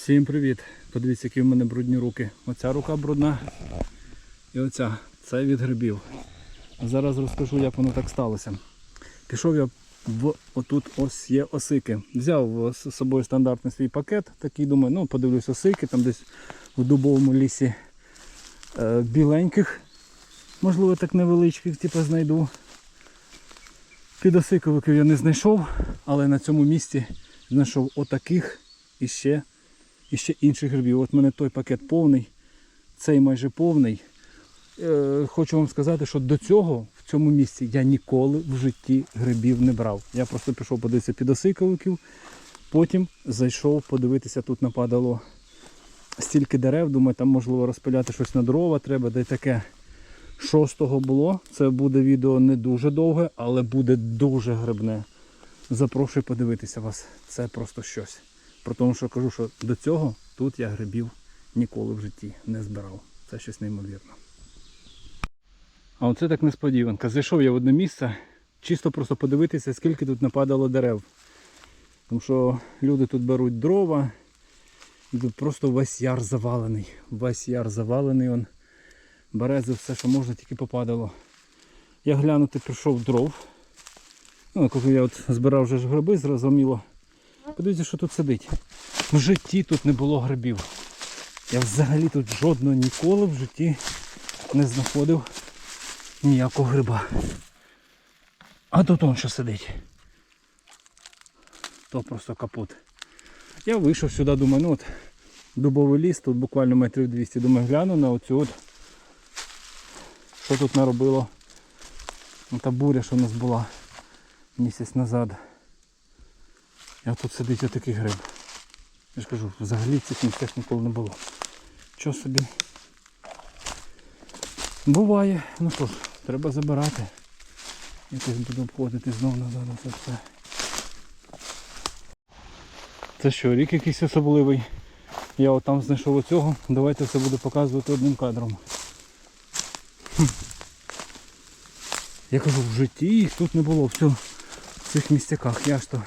Всім привіт! Подивіться, які в мене брудні руки. Оця рука брудна і оця. Це від грибів. Зараз розкажу, як воно так сталося. Пішов я в отут ось є осики. Взяв з собою стандартний свій пакет, такий думаю, ну подивлюсь осики, там десь в дубовому лісі е, біленьких, можливо, так невеличких, типу, знайду. Підосиковиків я не знайшов, але на цьому місці знайшов отаких і ще, і ще інших грибів. От в мене той пакет повний, цей майже повний. Е, хочу вам сказати, що до цього в цьому місці я ніколи в житті грибів не брав. Я просто пішов подивитися підосиковиків, потім зайшов подивитися, тут нападало стільки дерев, думаю, там можливо розпиляти щось на дрова треба, де таке. Шостого було. Це буде відео не дуже довге, але буде дуже грибне. Запрошую подивитися вас. Це просто щось. Про тому, що кажу, що до цього тут я грибів ніколи в житті не збирав. Це щось неймовірне. А оце так несподіванка. Зайшов я в одне місце, чисто просто подивитися, скільки тут нападало дерев. Тому що люди тут беруть дрова, і тут просто весь яр завалений. Весь яр завалений. Он. Берези, все, що можна, тільки попадало. Я глянути прийшов дров. Ну, коли я от збирав вже ж гриби, зрозуміло. Подивіться, що тут сидить. В житті тут не було грибів. Я взагалі тут жодного ніколи в житті не знаходив ніякого гриба. А тут он що сидить. То просто капут. Я вийшов сюди, думаю, ну от дубовий ліс, тут буквально метрів 200. Думаю, гляну на оцю от що тут наробило. Та буря, що в нас була місяць назад. І тут сидить отакий гриб. Я ж кажу, взагалі цих місцях ніколи не було. Що собі? Буває. Ну що ж, треба забирати. Якось буду обходити знову назад це все. Це що, рік якийсь особливий. Я от там знайшов оцього. Давайте все буду показувати одним кадром. Я кажу, в житті їх тут не було в цьому- в цих містяках. Я ж то,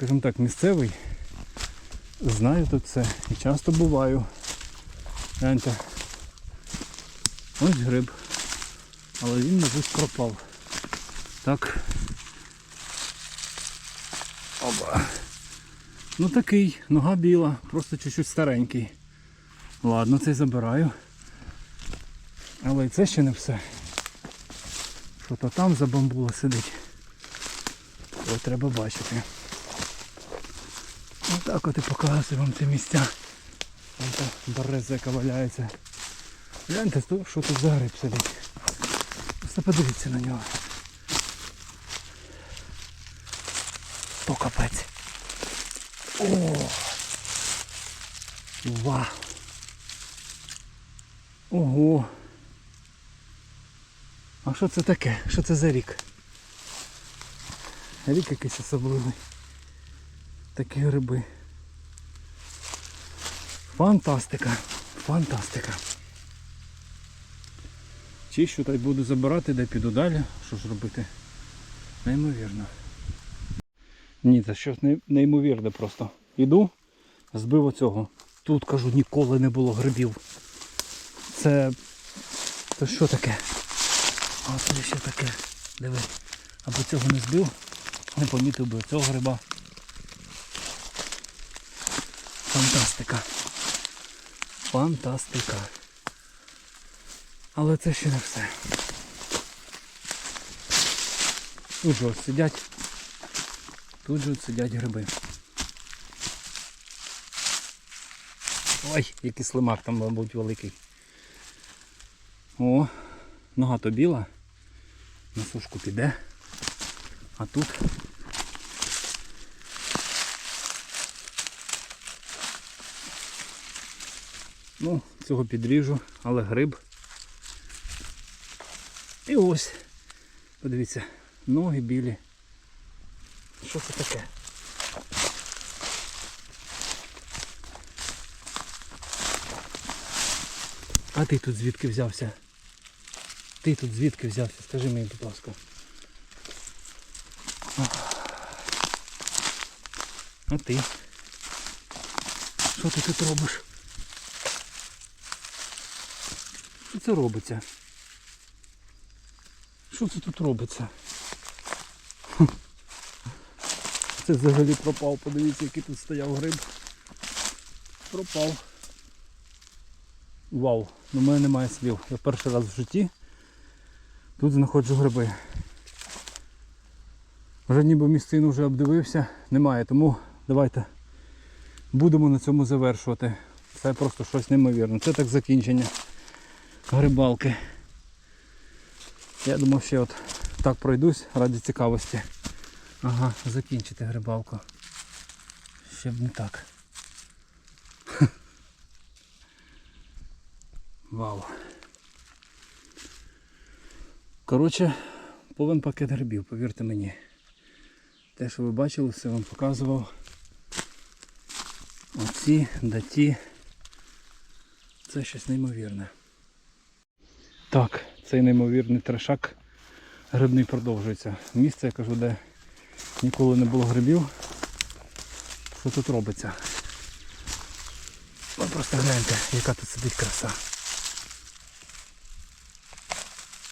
скажімо так, місцевий. Знаю тут все і часто буваю. Гляньте. Ось гриб. Але він, мабуть, пропав. Так. Оба. Ну такий, нога біла, просто чуть-чуть старенький. Ладно, цей забираю. Але і це ще не все. Що то там за бамбула сидить. То треба бачити. Отак от і показую вам ці місця. Вон та береза, яка валяється. Гляньте, що тут за гриб сидить. Просто подивіться на нього. То капець. О! Вау! Ого! А що це таке? Що це за рік? Рік якийсь особливий. Такі гриби. Фантастика. Фантастика. Чищу та й буду забирати, де піду далі. Що ж робити? Неймовірно. Ні, це щось не- неймовірне просто. Іду, збив оцього. Тут кажу, ніколи не було грибів. Це. Це що таке? А це ще таке. Диви. Або цього не збив, не помітив би цього гриба. Фантастика. Фантастика. Але це ще не все. Тут же от сидять. Тут же от сидять гриби. Ой, який слимак там, мабуть, великий. О, нога то біла. На сушку піде. А тут Ну, цього підріжу, але гриб. І ось. Подивіться, ноги білі. Що це таке? А ти тут звідки взявся? Ти тут звідки взявся? Скажи мені, будь ласка. А ти? Що ти тут робиш? Це робиться? Що це тут робиться? Це взагалі пропав. Подивіться, який тут стояв гриб. Пропав. Вау, ну в мене немає слів. Я перший раз в житті тут знаходжу гриби. Вже ніби місцину вже обдивився, немає, тому давайте будемо на цьому завершувати. Це просто щось неймовірне. Це так закінчення грибалки. Я думав ще от так пройдусь раді цікавості. Ага, закінчити грибалку. Ще б не так. Вау. Коротше, повен пакет грибів, повірте мені. Те, що ви бачили, все вам показував. Оці, даті. Це щось неймовірне. Так, цей неймовірний трешак грибний продовжується. Місце, я кажу, де ніколи не було грибів. Що тут робиться? Ви просто гляньте, яка тут сидить краса.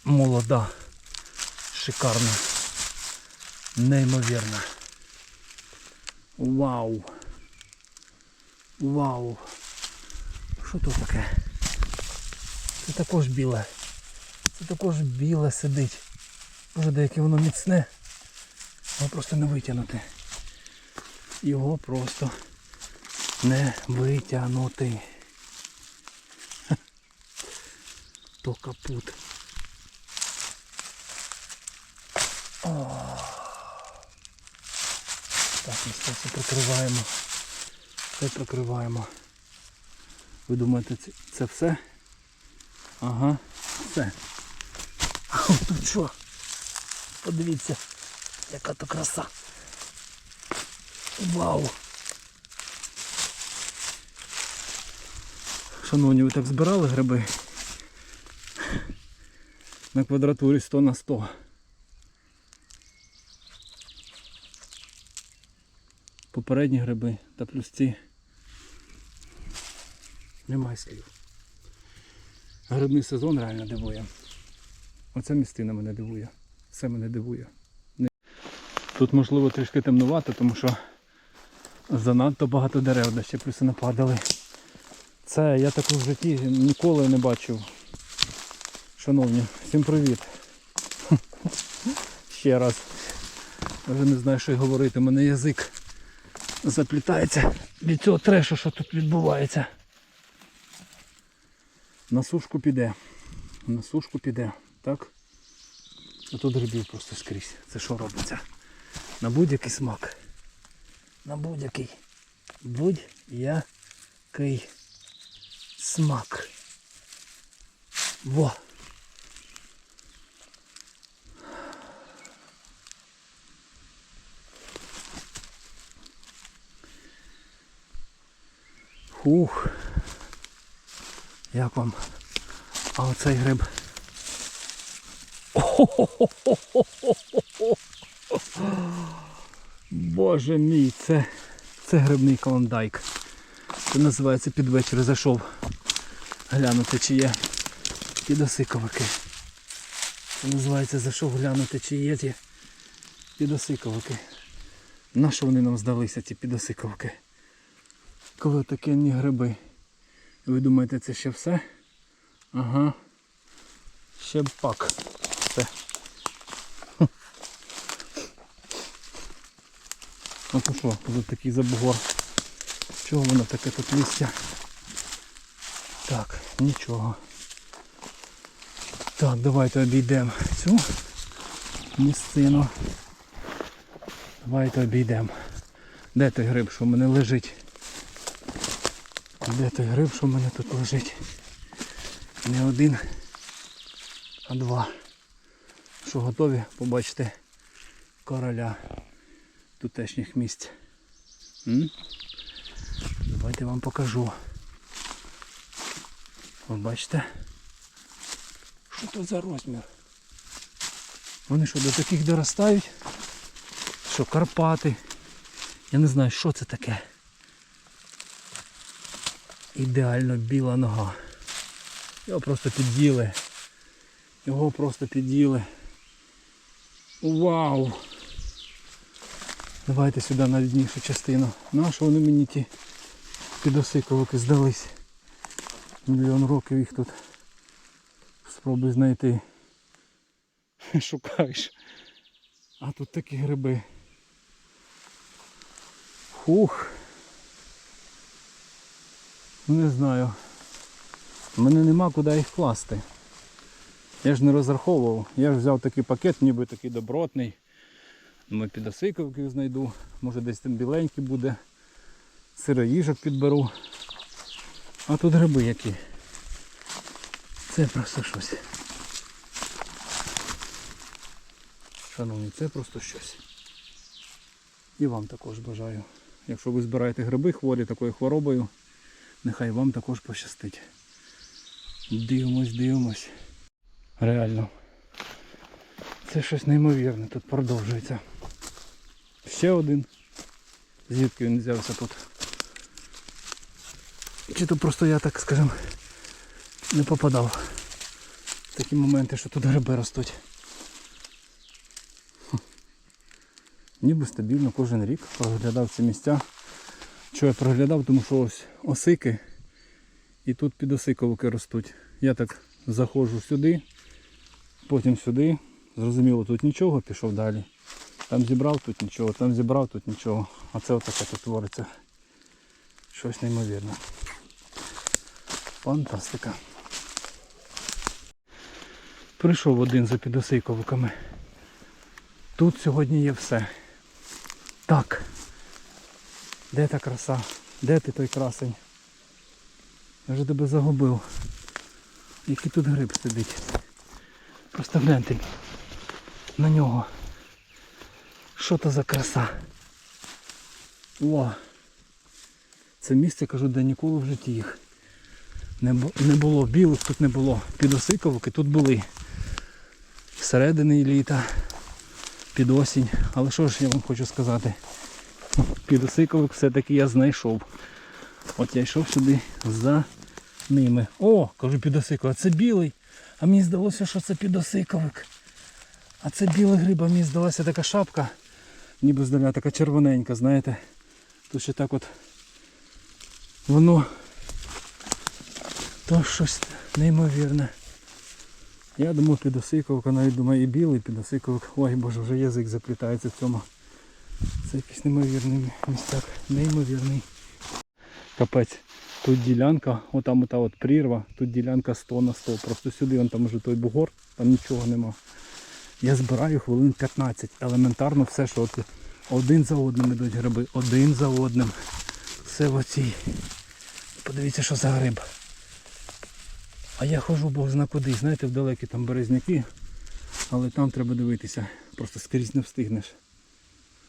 Молода, шикарна, неймовірна. Вау! Вау! Що тут таке? Це також біле. Це також біле сидить. Боже, деяке воно міцне. Його просто не витягнути. Його просто не витягнути. То капут. О. Так, ми це прикриваємо. Все прикриваємо. Ви думаєте, це, це все? Ага, все. А тут що? Подивіться, яка то краса. Вау! Шановні, ви так збирали гриби? На квадратурі 100 на 100. Попередні гриби та плюс ці. Немає слів. Грибний сезон реально дивує. Оця містина мене дивує. Все мене дивує. Тут можливо трішки темнувато, тому що занадто багато дерев, де ще плюси нападали. Це я таку в житті ніколи не бачив. Шановні, всім привіт. Ще раз. Вже не знаю, що й говорити. У мене язик заплітається від цього трешу, що тут відбувається. На сушку піде. На сушку піде. Так? А тут грибів просто скрізь. Це що робиться? На будь-який смак. На будь-який. Будь-який смак. Во! Хух. Як вам? А оцей гриб. Боже мій, це, це грибний колондайк. Це називається під вечір зайшов. Глянути чи є підосиковики. Це називається зайшов глянути чи є ті підосиковики. На що вони нам здалися, ці підосиковики? Коли такі ні гриби. Ви думаєте, це ще все? Ага. Ще пак. Все. То що, тут такий забугор. Чого воно таке тут листя? Так, нічого. Так, давайте обійдемо цю місцину. Давайте обійдемо. Де той гриб, що в мене лежить? Де той гриб, що в мене тут лежить? Не один, а два. Що готові побачити короля тутешніх місць. М? Давайте вам покажу. Ви бачите? Що тут за розмір? Вони що, до таких доростають? Що, Карпати? Я не знаю, що це таке. ідеально біла нога. Його просто під'їли. Його просто під'їли. Вау! Давайте сюди на віднішу частину. Нащо вони мені ті підосиковики здались? Мільйон років їх тут спробуй знайти. Шукаєш. А тут такі гриби. Фух. Не знаю. У мене нема куди їх класти. Я ж не розраховував. Я ж взяв такий пакет, ніби такий добротний. Ми підосиковки знайду. Може десь там біленький буде. Сироїжок підберу. А тут гриби які. Це просто щось. Шановні, це просто щось. І вам також бажаю. Якщо ви збираєте гриби хворі такою хворобою, нехай вам також пощастить. Дивимось, дивимось. Реально. Це щось неймовірне, тут продовжується. Ще один. Звідки він взявся тут? Чи то просто я так скажем не попадав в такі моменти, що тут гриби ростуть. Хм. Ніби стабільно кожен рік проглядав ці місця. Що я проглядав, тому що ось осики і тут підосиковики ростуть. Я так заходжу сюди, потім сюди. Зрозуміло, тут нічого, пішов далі. Там зібрав, тут нічого, там зібрав, тут нічого. А це отаке тут твориться. Щось неймовірне. Фантастика. Прийшов один за підосиковиками. Тут сьогодні є все. Так. Де та краса? Де ти той красень? Я вже тебе загубив. Який тут гриб сидить. Просто гляньте на нього. Що то за краса? О! Це місце, кажу, де ніколи в житті їх не, було. Білих тут не було. Підосиковики тут були. Всередині літа, під осінь. Але що ж я вам хочу сказати? Підосиковик все-таки я знайшов. От я йшов сюди за ними. О, кажу підосиковик, це білий. А мені здалося, що це підосиковик. А це білий гриб, а мені здалася така шапка. Ніби здаля така червоненька, знаєте. Тут ще так от воно то щось неймовірне. Я думаю, підосиковка, навіть думаю, і білий підосиковик. Ой боже, вже язик заплітається в цьому. Це якийсь неймовірний містак. Неймовірний. Капець. Тут ділянка, отам ота от прірва, тут ділянка 100 на 100. Просто сюди вон там вже той бугор, там нічого нема. Я збираю хвилин 15. Елементарно все, що от один за одним ідуть гриби, один за одним. Все в оцій. Подивіться, що за гриб. А я ходжу бог зна куди, знаєте, в далекі там березняки, але там треба дивитися, просто скрізь не встигнеш.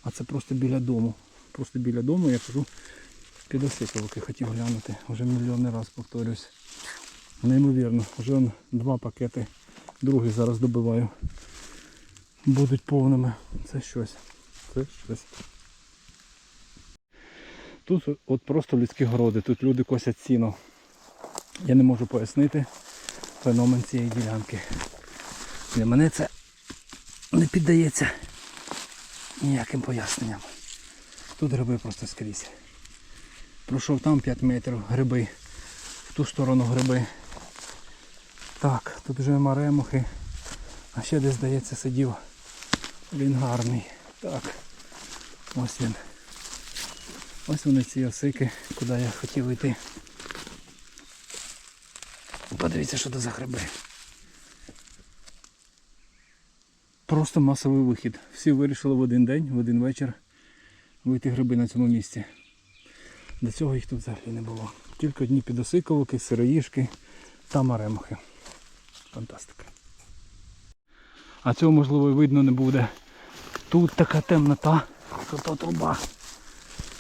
А це просто біля дому. Просто біля дому я кажу, підосиковики хотів глянути. Вже мільйонний раз повторюсь. Неймовірно, вже два пакети. Другий зараз добиваю. Будуть повними. Це щось. Це щось. Тут от просто людські городи, тут люди косять сіно. Я не можу пояснити феномен цієї ділянки. Для мене це не піддається ніяким поясненням. Тут гриби просто скрізь. Пройшов там 5 метрів гриби, в ту сторону гриби. Так, тут вже маремухи. А ще десь, здається, сидів. Він гарний. Так. Ось він. Ось вони ці осики, куди я хотів йти. Подивіться, що це за гриби. Просто масовий вихід. Всі вирішили в один день, в один вечір вийти гриби на цьому місці. До цього їх тут взагалі не було. Тільки одні підосиковики, сироїшки та маремухи. Фантастика. А цього можливо і видно не буде. Тут така темнота, то труба.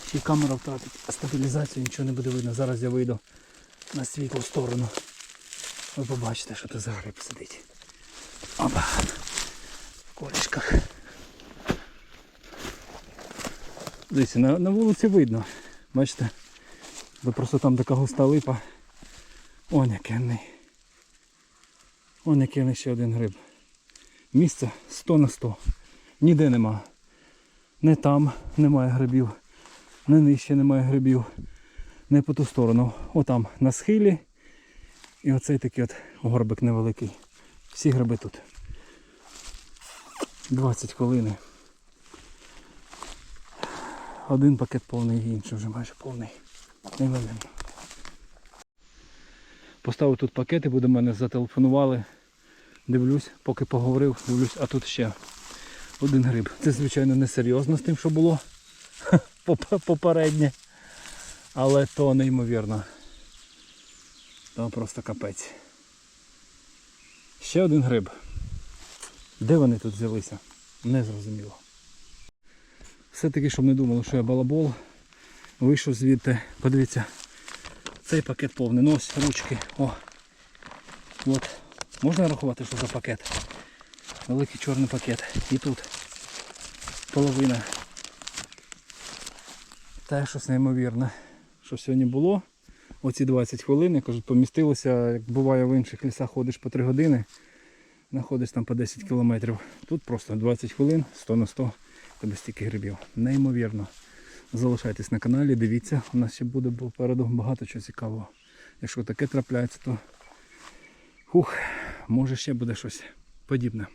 Ще камера втратить стабілізацію, нічого не буде видно. Зараз я вийду на світлу сторону. Ви побачите, що це за гриб сидить. Опа. В колішках. Дивіться, на, на вулиці видно. Бачите? Бо просто там така густа липа. Он який. Он який ще один гриб. Місце 100 на 100. Ніде нема. Не там немає грибів, не нижче немає грибів, не по ту сторону. Отам на схилі. І оцей такий от горбик невеликий. Всі гриби тут. 20 хвилин. Один пакет повний, інший вже майже повний. Неймовірно. Поставив тут пакети, бо до мене зателефонували. Дивлюсь, поки поговорив, дивлюсь, а тут ще один гриб. Це, звичайно, не серйозно з тим, що було попереднє. Але то неймовірно. То просто капець. Ще один гриб. Де вони тут взялися? Не зрозуміло. Все-таки, щоб не думали, що я балабол. Вийшов звідти, подивіться, цей пакет повний. Ну ось ручки. О. От. Можна рахувати, що за пакет? Великий чорний пакет. І тут половина. Те щось неймовірне. Що сьогодні було. Оці 20 хвилин, я кажу, помістилося, як буває в інших лісах, ходиш по 3 години, знаходиш там по 10 кілометрів. Тут просто 20 хвилин, 100 на 100, тебе стільки грибів. Неймовірно. Залишайтесь на каналі, дивіться, у нас ще буде попереду багато чого цікавого. Якщо таке трапляється, то Фух, може ще буде щось подібне.